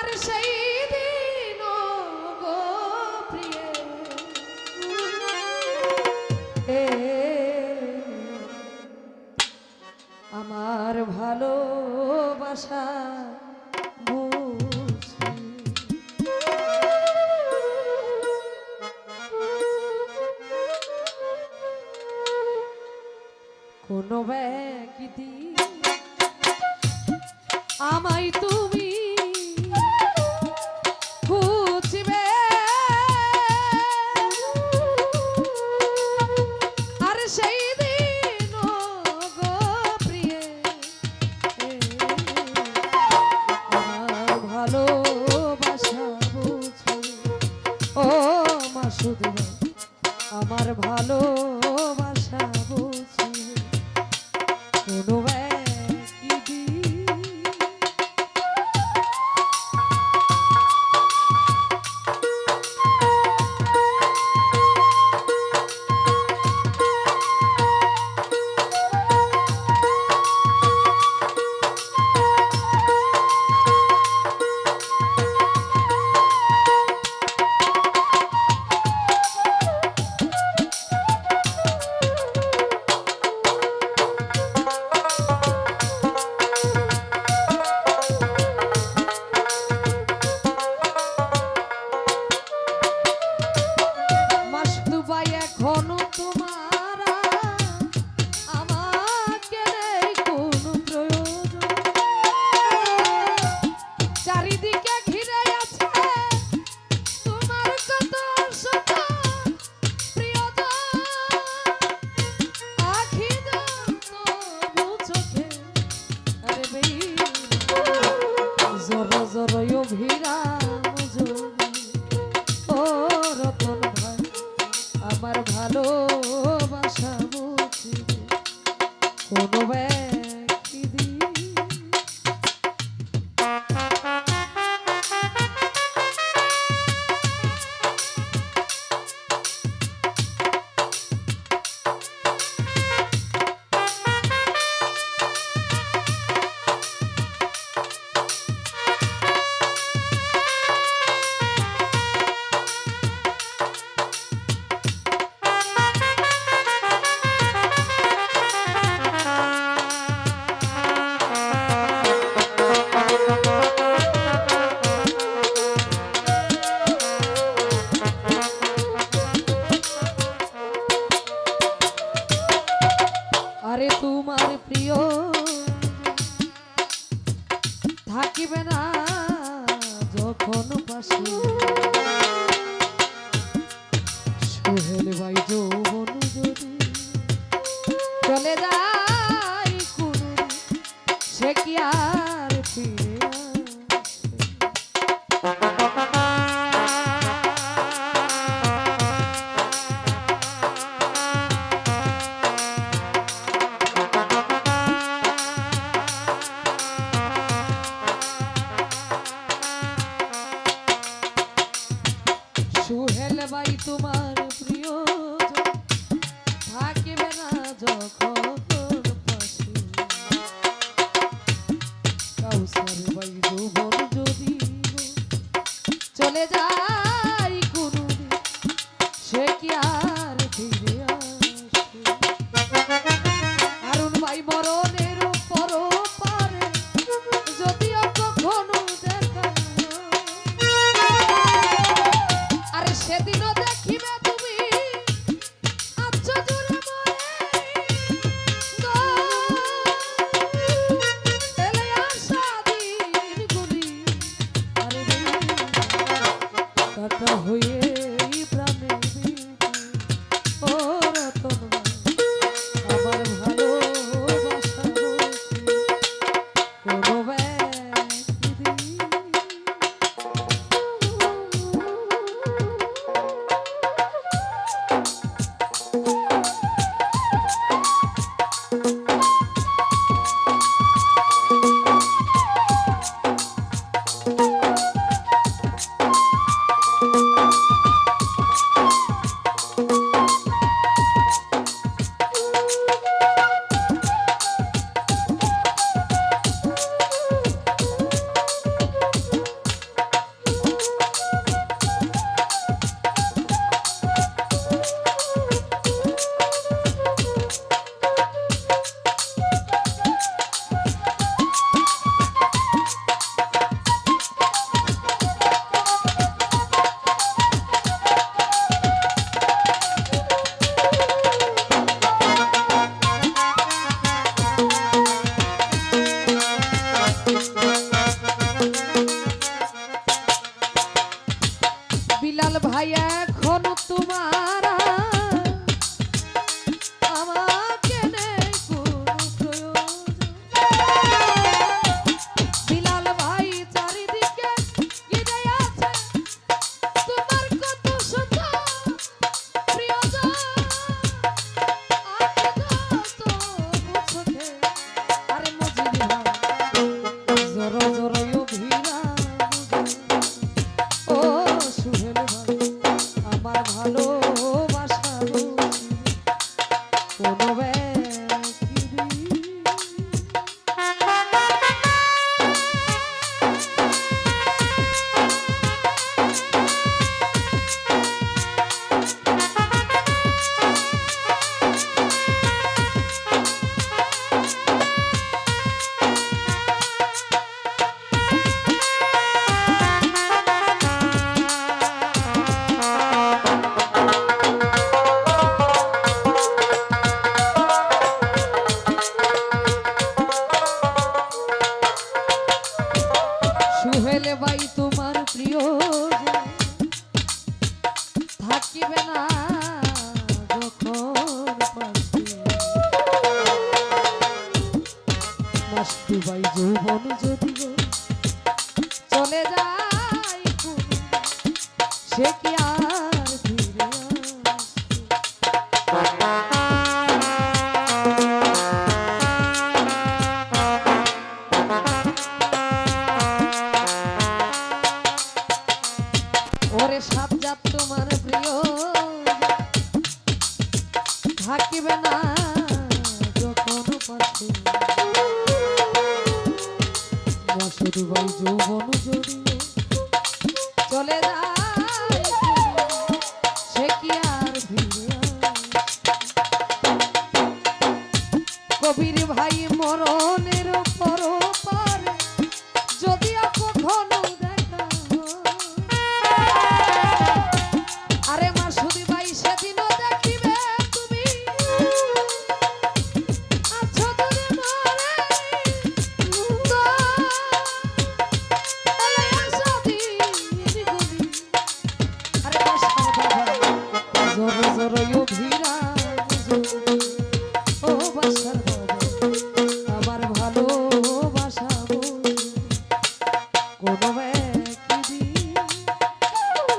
আর আমার ভালোবাসা কোনো ব্যাগ দি আমায় তো শুধু আমার ভালো প্রিয় থাকিবে না যখন পাশে। সোহেল ভাই যৌবন Oh, সুহেল ভাই তোমার প্রিয় থাকিবে না মাস্টু ভাই যৌবন যদি চলে যায় সে কি soledad.